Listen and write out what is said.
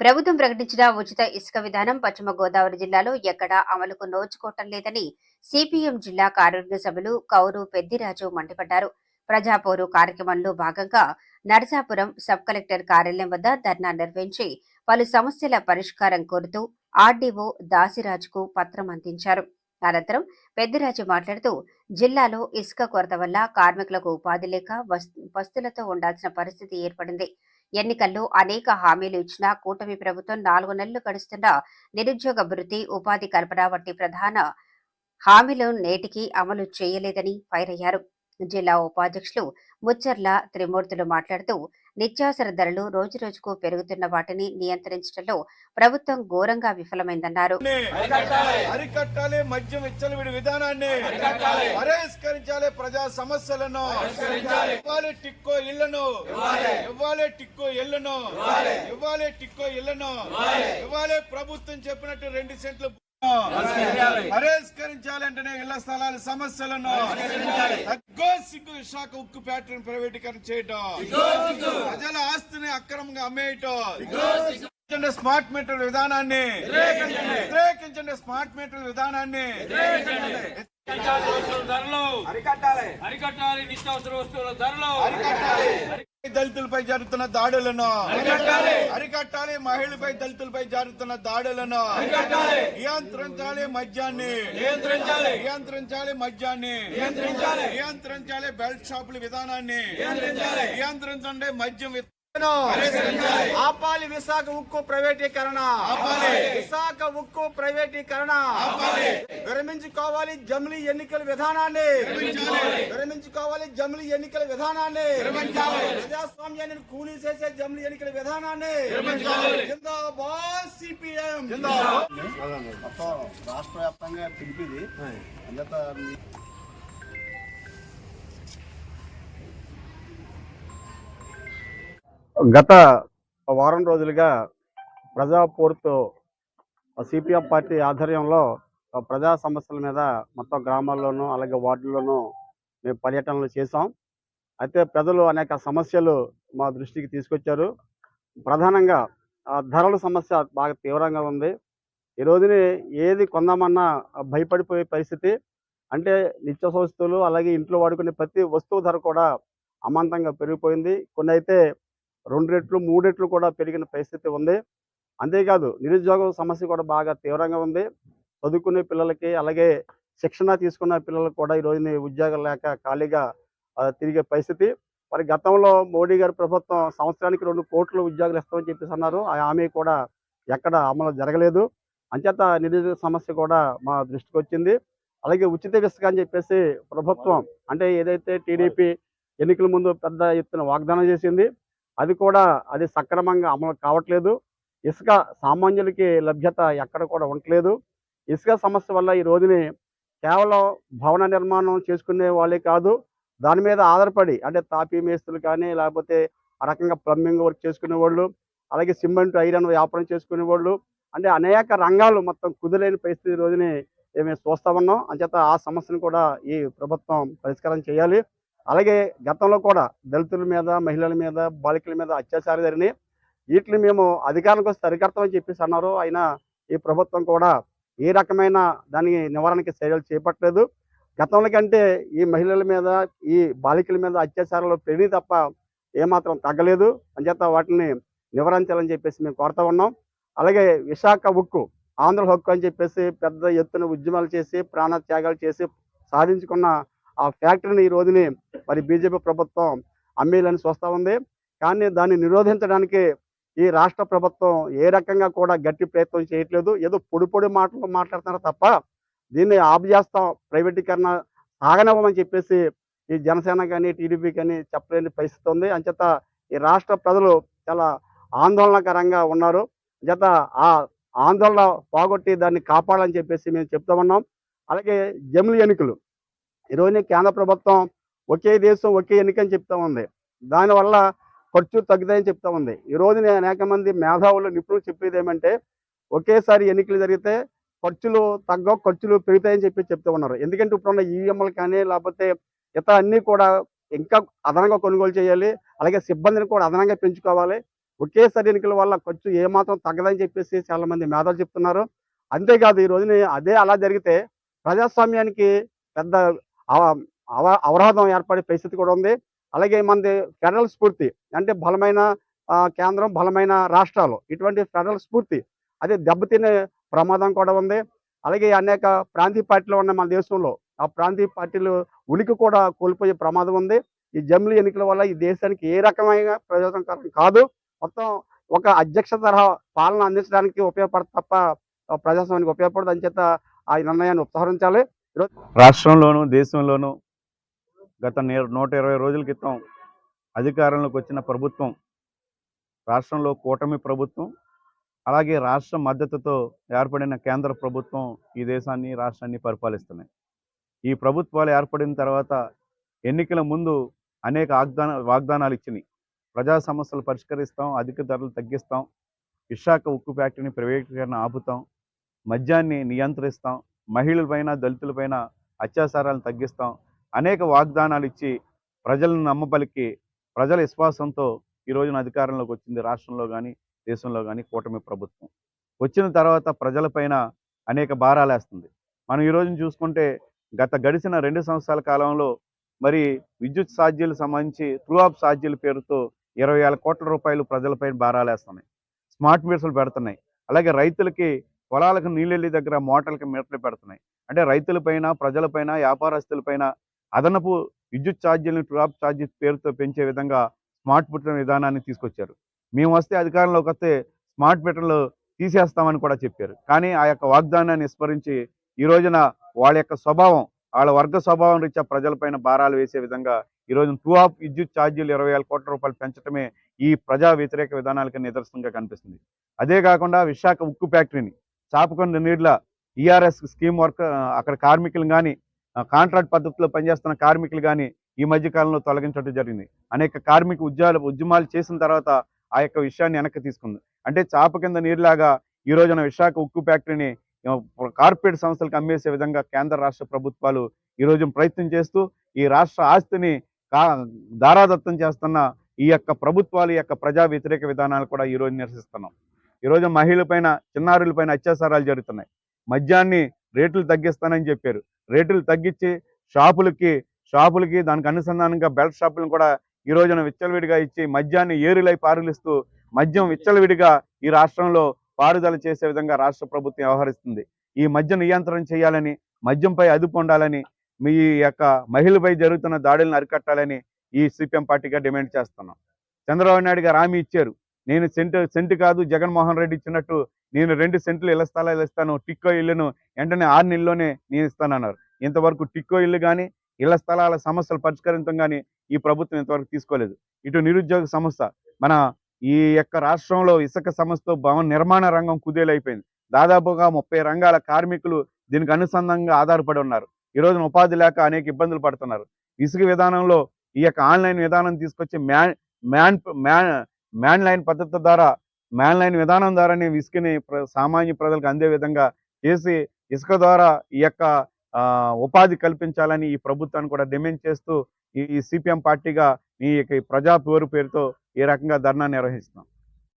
ప్రభుత్వం ప్రకటించిన ఉచిత ఇసుక విధానం పశ్చిమ గోదావరి జిల్లాలో ఎక్కడా అమలుకు నోచుకోవటం లేదని సిపిఎం జిల్లా కార్యవర్గ సభ్యులు కౌరు పెద్దిరాజు మండిపడ్డారు. ప్రజాపోరు కార్యక్రమంలో భాగంగా నరసాపురం సబ్ కలెక్టర్ కార్యాలయం వద్ద ధర్నా నిర్వహించి పలు సమస్యల పరిష్కారం కోరుతూ ఆర్డీఓ దాసిరాజుకు పత్రం అందించారు. అనంతరం పెద్దిరాజు మాట్లాడుతూ జిల్లాలో ఇసుక కొరత వల్ల కార్మికులకు ఉపాధి లేక వస్తులతో ఉండాల్సిన పరిస్థితి ఏర్పడింది. ఎన్నికల్లో అనేక హామీలు ఇచ్చిన కూటమి ప్రభుత్వం నాలుగు నెలలు గడుస్తున్న నిరుద్యోగ భృతి ఉపాధి కల్పన వంటి ప్రధాన హామీలు నేటికి అమలు చేయలేదని ఫైరయ్యారు జిల్లా ఉపాధ్యక్షులు ముచ్చర్ల త్రిమూర్తులు మాట్లాడుతూ నిత్యావసర ధరలు రోజురోజుకు పెరుగుతున్న వాటిని నియంత్రించడంలో ప్రభుత్వం ఘోరంగా విఫలమైందన్నారు. అరికట్టాలి. మద్యం విచ్చలవిడి విధానాన్ని. పరిష్కరించాలి ప్రజా సమస్యలను. ఇవ్వాలి టిక్కో ఇళ్ళను. ఇవ్వాలి. టిక్కో ఇళ్ళను. ఇవ్వాలి. టిక్కో ఇళ్ళను. ఇవ్వాలి ప్రభుత్వం చెప్పినట్టు రెండు సెంట్లు పరిష్కరించాలంటేనే ఇళ్ళ స్థలాల సమస్యలను తగ్గో సిగ్గు విశాఖ ఉక్కు ఫ్యాక్టరీని ప్రైవేటీకరణ చేయటం. ప్రజల ఆస్తిని అక్రమంగా అమ్మేయటం. స్మార్ట్ మీటర్ విధానాన్ని. వ్యతిరేకించండి. స్మార్ట్ మీటర్ విధానాన్ని. అరికట్టాలి. అరికట్టాలి నిత్యావసర వస్తువుల ధరలు. అరికట్టాలి. దళితులపై జరుగుతున్న దాడులను. అరికట్టాలి. అరికట్టాలి మహిళలపై దళితులపై జరుగుతున్న దాడులను. అరికట్టాలి. నియంత్రించాలి మద్యాన్ని. నియంత్రించాలి. నియంత్రించాలి మద్యాన్ని. నియంత్రించాలి. నియంత్రించాలి బెల్ట్ షాపుల విధానాన్ని. నియంత్రించాలి. నియంత్రించండి మద్యం ఆపాలి విశాఖ ఉక్కు ప్రైవేటీకరణ. ఆపాలి. విశాఖ ఉక్కు ప్రైవేటీకరణ. విరమించుకోవాలి జమిలీ ఎన్నికల విధానాన్ని. విరమించుకోవాలి జమిలీ ఎన్నికల విధానాన్ని. ప్రజాస్వామ్యాన్ని కూలీ చేసే జమిలీ ఎన్నికల విధానాన్ని. జిందాబాద్ సిపిఎం. మొత్తం రాష్ట్ర వ్యాప్తంగా పిలిపిది. గత వారం రోజులుగా ప్రజాపోరుతో సిపిఎం పార్టీ ఆధ్వర్యంలో ప్రజా సమస్యల మీద మొత్తం గ్రామాల్లోనూ అలాగే వార్డుల్లోనూ మేము పర్యటనలు చేసాం అయితే ప్రజలు అనేక సమస్యలు మా దృష్టికి తీసుకొచ్చారు. ప్రధానంగా ఆ ధరల సమస్య బాగా తీవ్రంగా ఉంది. ఈ రోజుని ఏది కొందామన్నా భయపడిపోయే పరిస్థితి. అంటే నిత్యవసర వస్తువులు అలాగే ఇంట్లో వాడుకునే ప్రతి వస్తువు ధర కూడా అమాంతంగా పెరిగిపోయింది. కొన్ని అయితే రెండు రెట్లు మూడు రెట్లు కూడా పెరిగిన పరిస్థితి ఉంది. అంతేకాదు నిరుద్యోగ సమస్య కూడా బాగా తీవ్రంగా ఉంది. చదువుకునే పిల్లలకి అలాగే శిక్షణ తీసుకున్న పిల్లలకు కూడా ఈ రోజుని ఉద్యోగాలు లేక ఖాళీగా తిరిగే పరిస్థితి. మరి గతంలో మోడీ గారి ప్రభుత్వం సంవత్సరానికి రెండు కోట్ల ఉద్యోగాలు ఇస్తామని చెప్పేసి అన్నారు. ఆ హామీ కూడా ఎక్కడ అమలు జరగలేదు. అంచేత నిరుద్యోగ సమస్య కూడా మా దృష్టికి వచ్చింది. అలాగే ఉచిత ఇసుక అని చెప్పేసి ప్రభుత్వం అంటే ఏదైతే టీడీపీ ఎన్నికల ముందు పెద్ద ఎత్తున వాగ్దానం చేసింది అది కూడా అది సక్రమంగా అమలు కావట్లేదు. ఇసుక సామాన్యులకి లభ్యత ఎక్కడ కూడా ఉండట్లేదు. ఇసుక సమస్య వల్ల ఈ రోజుని కేవలం భవన నిర్మాణం చేసుకునే వాళ్ళే కాదు దాని మీద ఆధారపడి అంటే తాపీ మేస్తులు కానీ లేకపోతే ఆ రకంగా ప్లంబింగ్ వర్క్ చేసుకునే వాళ్ళు అలాగే సిమెంట్ ఐరన్ వ్యాపారం చేసుకునే వాళ్ళు అంటే అనేక రంగాలు మొత్తం కుదిలేని పరిస్థితి రోజుని మేము చూస్తా ఉన్నాం. అంచేత ఆ సమస్యను కూడా ఈ ప్రభుత్వం పరిష్కారం చేయాలి. అలాగే గతంలో కూడా దళితుల మీద మహిళల మీద బాలికల మీద అత్యాచారం జరిగినాయి. వీటిని మేము అధికారంకి వస్తే అరికడతామని చెప్పేసి అన్నారు. అయినా ఈ ప్రభుత్వం కూడా ఏ రకమైన దాని నివారణకి చర్యలు చేపట్టలేదు. గతంలో కంటే ఈ మహిళల మీద ఈ బాలికల మీద అత్యాచారాలు పెరిగి తప్ప ఏమాత్రం తగ్గలేదు. అంచేత వాటిని నివారించాలని చెప్పేసి మేము కోరుతా ఉన్నాం. అలాగే విశాఖ ఉక్కు ఆంధ్ర హక్కు అని చెప్పేసి పెద్ద ఎత్తున ఉద్యమాలు చేసి ప్రాణ త్యాగాలు చేసి సాధించుకున్న ఆ ఫ్యాక్టరీని ఈ రోజుని మరి బీజేపీ ప్రభుత్వం అమ్మేయాలని చూస్తూ ఉంది. కానీ దాన్ని నిరోధించడానికి ఈ రాష్ట్ర ప్రభుత్వం ఏ రకంగా కూడా గట్టి ప్రయత్నం చేయట్లేదు. ఏదో పొడి పొడి మాటలు మాట్లాడుతున్నారు తప్ప దీన్ని ఆఫ్ చేస్తాం ప్రైవేటీకరణ సాగనివ్వమని చెప్పేసి ఈ జనసేన కానీ టీడీపీ కానీ చెప్పలేని పరిస్థితి ఉంది. అంచేత ఈ రాష్ట్ర ప్రజలు చాలా ఆందోళనకరంగా ఉన్నారు. అంచేత ఆ ఆందోళన పోగొట్టి దాన్ని కాపాడాలని చెప్పేసి మేము చెప్తా ఉన్నాం. అలాగే జమిలి ఎన్నికలు. ఈరోజు కేంద్ర ప్రభుత్వం ఒకే దేశం ఒకే ఎన్నిక అని చెప్తా ఉంది. దానివల్ల ఖర్చు తగ్గుతాయని చెప్తా ఉంది. ఈ రోజున అనేక మంది మేధావులు నిపుణులు చెప్పేది ఏమంటే ఒకేసారి ఎన్నికలు జరిగితే ఖర్చులు తగ్గ ఖర్చులు పెరుగుతాయని చెప్పి చెప్తూ ఉన్నారు. ఎందుకంటే ఇప్పుడున్న ఈవీఎంలు కానీ లేకపోతే ఇతర అన్నీ కూడా ఇంకా అదనంగా కొనుగోలు చేయాలి. అలాగే సిబ్బందిని కూడా అదనంగా పెంచుకోవాలి. ఒకేసారి ఎన్నికల వల్ల ఖర్చు ఏమాత్రం తగ్గదని చెప్పేసి చాలా మంది చెప్తున్నారు. అంతేకాదు ఈ రోజున అదే అలా జరిగితే ప్రజాస్వామ్యానికి పెద్ద అవరాధం ఏర్పడే పరిస్థితి కూడా ఉంది. అలాగే మనది ఫెడరల్ స్ఫూర్తి అంటే బలమైన కేంద్రం బలమైన రాష్ట్రాలు ఇటువంటి ఫెడరల్ స్ఫూర్తి అది దెబ్బతినే ప్రమాదం కూడా ఉంది. అలాగే అనేక ప్రాంతీయ పార్టీలు ఉన్నాయి మన దేశంలో ఆ ప్రాంతీయ పార్టీలు ఉనికి కూడా కోల్పోయే ప్రమాదం ఉంది. ఈ జమిలి ఎన్నికల వల్ల ఈ దేశానికి ఏ రకమైన ప్రయోజనకరం కాదు. మొత్తం ఒక అధ్యక్ష తరహా పాలన అందించడానికి ఉపయోగపడదు తప్ప ప్రజాస్వామ్యానికి ఉపయోగపడదు. అని చేత ఆ నిర్ణయాన్ని ఉపసంహరించాలి. రాష్ట్రంలోను దేశంలోను గత నే- నూట ఇరవై రోజుల క్రితం అధికారంలోకి వచ్చిన ప్రభుత్వం రాష్ట్రంలో కూటమి ప్రభుత్వం అలాగే రాష్ట్ర మద్దతుతో ఏర్పడిన కేంద్ర ప్రభుత్వం ఈ దేశాన్ని రాష్ట్రాన్ని పరిపాలిస్తున్నాయి. ఈ ప్రభుత్వాలు ఏర్పడిన తర్వాత ఎన్నికల ముందు అనేక వాగ్దాన వాగ్దానాలు ఇచ్చినాయి. ప్రజా సమస్యలు పరిష్కరిస్తాం అధిక ధరలు తగ్గిస్తాం విశాఖ ఉక్కు ఫ్యాక్టరీని ప్రైవేటీకరణ ఆపుతాం మద్యాన్ని నియంత్రిస్తాం మహిళలపైన దళితులపైన అత్యాచారాలను తగ్గిస్తాం. అనేక వాగ్దానాలు ఇచ్చి ప్రజలను నమ్మబలికి ప్రజల విశ్వాసంతో ఈ రోజున అధికారంలోకి వచ్చింది రాష్ట్రంలో కానీ దేశంలో కానీ కూటమి ప్రభుత్వం. వచ్చిన తర్వాత ప్రజలపైన అనేక భారాలు వేస్తుంది మనం ఈ రోజున చూసుకుంటే గత గడిచిన రెండు సంవత్సరాల కాలంలో మరి విద్యుత్ ఛార్జీలకు సంబంధించి ట్రూ ఆఫ్ ఛార్జీల పేరుతో ఇరవై వేల కోట్ల రూపాయలు ప్రజలపై భారాలు వేస్తున్నాయి స్మార్ట్ మీటర్లు పెడుతున్నాయి. అలాగే రైతులకి పొలాలకు నీళ్ళెళ్ళి దగ్గర మోటార్లకి మీటర్లు పెడుతున్నాయి. అంటే రైతులపైన ప్రజలపైన వ్యాపారస్తులపైన అదనపు విద్యుత్ ఛార్జీలను ట్రాప్ ఛార్జీ పేరుతో పెంచే విధంగా స్మార్ట్ మీటర్ విధానాన్ని తీసుకొచ్చారు. మేము వస్తే అధికారంలోకి వస్తే స్మార్ట్ మీటర్లు తీసేస్తామని కూడా చెప్పారు. కానీ ఆ యొక్క వాగ్దానాన్ని విస్మరించి ఈ రోజున వాళ్ళ యొక్క స్వభావం వాళ్ళ వర్గ స్వభావం రీత్యా ప్రజలపైన భారాలు వేసే విధంగా ఈ రోజు టూ ఆఫ్ విద్యుత్ ఛార్జీలు ఇరవై వేల కోట్ల రూపాయలు పెంచడమే ఈ ప్రజా వ్యతిరేక విధానాలకు నిదర్శనంగా కనిపిస్తుంది. అదే కాకుండా విశాఖ ఉక్కు ఫ్యాక్టరీని చాపకొండ నీళ్ళ ఈఆర్ఎస్ స్కీమ్ వర్క్ అక్కడ కార్మికులు కానీ కాంట్రాక్ట్ పద్ధతిలో పనిచేస్తున్న కార్మికులు కానీ ఈ మధ్య కాలంలో తొలగించడం జరిగింది. అనేక కార్మిక ఉద్యోగాలు ఉద్యమాలు చేసిన తర్వాత ఆ యొక్క విషయాన్ని వెనక్కి తీసుకుంది. అంటే చాప కింద నీరులాగా ఈ రోజున విశాఖ ఉక్కు ఫ్యాక్టరీని కార్పొరేట్ సంస్థలకు అమ్మేసే విధంగా కేంద్ర రాష్ట్ర ప్రభుత్వాలు ఈ రోజు ప్రయత్నం చేస్తూ ఈ రాష్ట్ర ఆస్తిని కా దారాదత్తం చేస్తున్న ఈ యొక్క ప్రభుత్వాలు ఈ యొక్క ప్రజా వ్యతిరేక విధానాలు కూడా ఈ రోజు నిరసిస్తున్నాం. ఈ పైన మహిళలపైన చిన్నారులపైన అత్యాచారాలు జరుగుతున్నాయి. మద్యాన్ని రేట్లు తగ్గిస్తానని చెప్పారు. రేట్లు తగ్గించి షాపులకి షాపులకి దానికి అనుసంధానంగా బెల్ట్ షాపులను కూడా ఈ రోజున విచ్చలవిడిగా ఇచ్చి మద్యాన్ని ఏరులై పారులిస్తూ మద్యం విచ్చలవిడిగా ఈ రాష్ట్రంలో పారుదల చేసే విధంగా రాష్ట్ర ప్రభుత్వం వ్యవహరిస్తుంది. ఈ మద్య నియంత్రణ చేయాలని మద్యంపై అదుపు ఉండాలని మీ యొక్క మహిళపై జరుగుతున్న దాడులను అరికట్టాలని ఈ సిపిఎం పార్టీగా డిమాండ్ చేస్తున్నాం. చంద్రబాబు నాయుడు గారు హామీ ఇచ్చారు. నేను సెంటు సెంటు కాదు జగన్మోహన్ రెడ్డి ఇచ్చినట్టు నేను రెండు సెంట్లు ఇళ్ళ స్థలాలు ఇస్తాను టిక్కో ఇల్లును వెంటనే ఆరు నెలల్లోనే నేను ఇస్తానన్నారు. ఇంతవరకు టిక్కో ఇల్లు కానీ ఇళ్ళ స్థలాల సమస్యలు పరిష్కరించడం కానీ ఈ ప్రభుత్వం ఇంతవరకు తీసుకోలేదు. ఇటు నిరుద్యోగ సమస్య మన ఈ యొక్క రాష్ట్రంలో ఇసుక సమస్యతో భవన నిర్మాణ రంగం కుదేలైపోయింది. దాదాపుగా ముప్పై రంగాల కార్మికులు దీనికి అనుసంధానంగా ఆధారపడి ఉన్నారు. ఈ రోజున ఉపాధి లేక అనేక ఇబ్బందులు పడుతున్నారు. ఇసుక విధానంలో ఈ యొక్క ఆన్లైన్ విధానం తీసుకొచ్చి man man man man line పద్ధతి ద్వారా మ్యాన్ లైన్ విధానం ద్వారానే ఇసుకని ప్ర- సామాన్య ప్రజలకు అందే విధంగా చేసి ఇసుక ద్వారా ఈ యొక్క ఉపాధి కల్పించాలని ఈ ప్రభుత్వాన్ని కూడా డిమాండ్ చేస్తూ ఈ సిపిఎం పార్టీగా ఈ యొక్క ఈ ప్రజా పేరు పేరుతో ఈ రకంగా ధర్నా నిర్వహిస్తున్నాం.